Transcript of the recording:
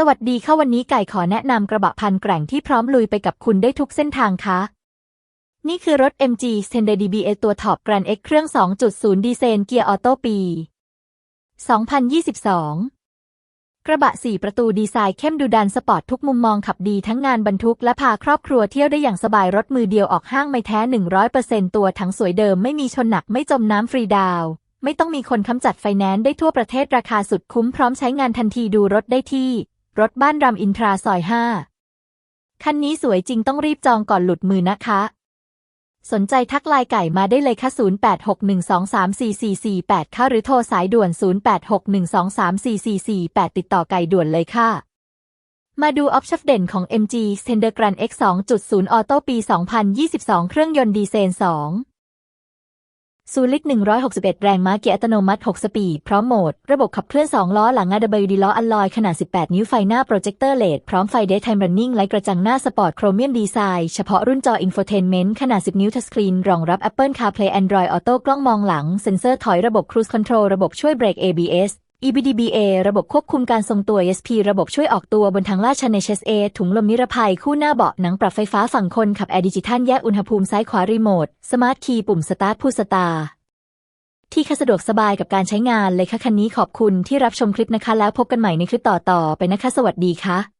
สวัสดีค่ะวันนี้ไก่ขอแนะนำกระบะพันแกร่งที่พร้อมลุยไปกับคุณได้ทุกเส้นทางค่ะนี่คือรถ MG s e n d e r DBA ตัวท็อป Grand X เครื่อง 2.0 ดีเซลเกียร์ออโต้ปี 2022 กระบะ 4 ประตูดีไซน์เข้มดูดันสปอร์ตทุกมุมมองขับดีทั้งงานบรรทุกและพาครอบครัวเที่ยวได้อย่างสบายรถมือเดียวออกห้างไม่แท้ 100%ตัวทั้งสวยเดิมไม่มีชนหนักไม่จมน้ำฟรีดาว ไม่ต้องมีคนค้ำจัดไฟแนนซ์ได้ทั่วประเทศราคาสุดคุ้มพร้อมใช้งานทันทีดูรถได้ที่ รถบ้านรำอินทราซอย5คันนี้สวยจริงต้องรีบจองก่อนหลุดมือนะคะ สนใจทักไลน์ไก่มาได้เลยค่ะ 0861234448 ค่ะ หรือโทรสายด่วน 0861234448 ติดต่อไก่ด่วนเลยค่ะ มาดูออปชั่นเด่นของ MG s t e n d e r Grand X 2.0 Auto ปี 2022 เครื่องยนต์ดีเซล2 ซูลิก 161 แรงม้าเกียร์อัตโนมัติ 6 สปีด พร้อมโหมด ระบบขับเคลื่อน 2 ล้อหลัง AWD ล้ออัลลอย ขนาด 18 นิ้วไฟหน้าโปรเจคเตอร์เลดพร้อมไฟ Daytime Running ไลท์กระจังหน้าสปอร์ตโครเมียมดีไซน์ เฉพาะรุ่นจออินโฟเทนเมนต์ขนาด 10 นิ้วทัชสกรีน รองรับ Apple CarPlay Android Auto กล้องมองหลัง เซ็นเซอร์ถอยระบบครูซคอนโทรลระบบช่วยเบรก ABS EBDBA ระบบควบคุมการทรงตัว ESP ระบบช่วยออกตัวบนทางลาดชันใน HSA ถุงลมนิรภัยคู่หน้าเบาะหนังปรับไฟฟ้าฝั่งคนขับแอร์ดิจิทัลแยกอุณหภูมิซ้ายขวารีโมทสมาร์ทคีย์ปุ่มสตาร์ทผู้สตาร์ที่ค่าสะดวกสบายกับการใช้งานเลยค่ะคันนี้ขอบคุณที่รับชมคลิปนะคะ แล้วพบกันใหม่ในคลิปต่อๆไปนะคะ สวัสดีค่ะ